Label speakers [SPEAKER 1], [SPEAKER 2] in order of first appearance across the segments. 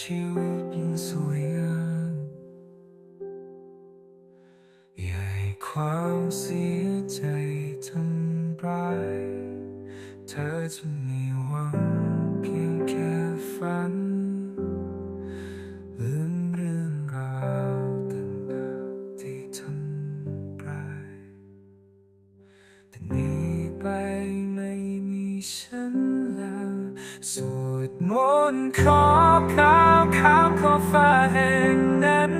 [SPEAKER 1] ชีวิตยังสวยงามให้ความเสียใจทำร้ายเธอจะมีหวังเพียงแค่ฝันลืมเรื่องราวต่างๆที่ทำร้ายแต่นี้ไปไม่มีฉันแล้ว มนต์ขอข้าวข้ามขอฟ้าแห่งนั้น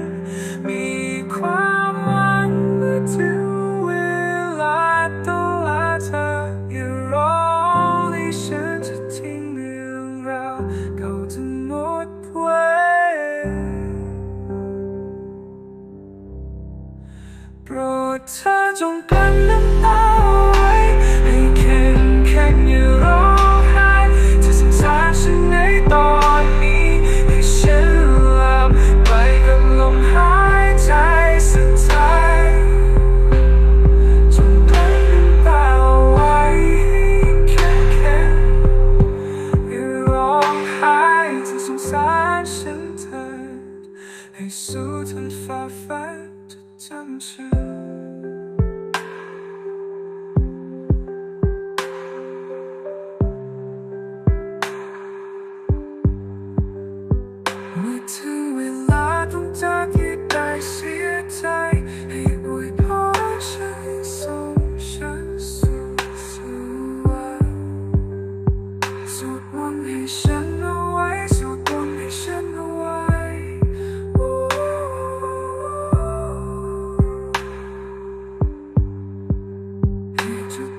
[SPEAKER 1] มีความหวังเมื่อถึงเวลาต้องลาเธออย่ารอให้ฉันจะทิ้งเรื่องราวเก่าทั้งหมดไว้โปรดเธอจงกลั้นน้ำตา จะ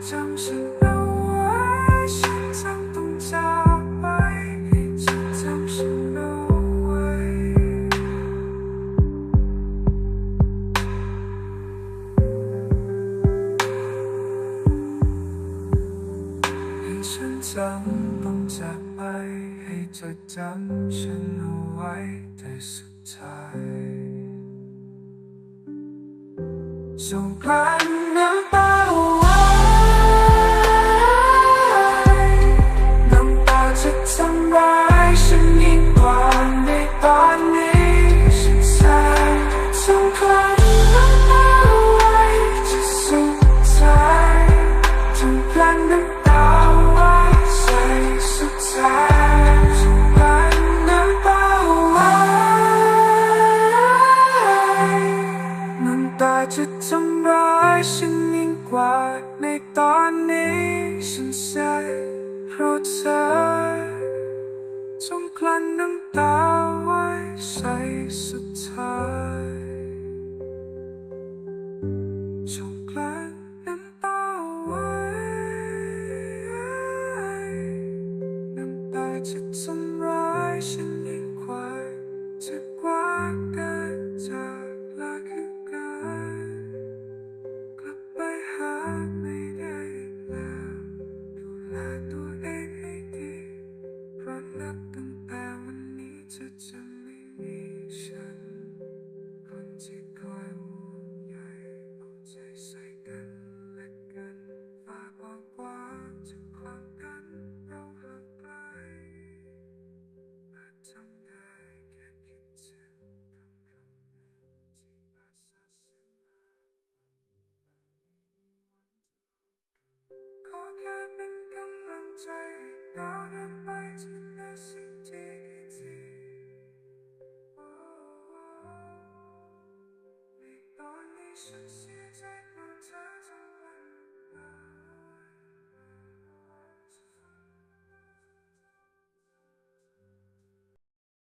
[SPEAKER 1] จดจำฉันเอาไว้ฉันจำต้ ฉันยิ่งกว่าในตอนนี้ฉันใช่เพราะเธอจงกลั้นน้ำตาไว้ใส่สุดท้ายจงกลั้นน้ำตาไว้น้ำตาจะทำร้ายฉัน ขอแค่เป็นกำลังใ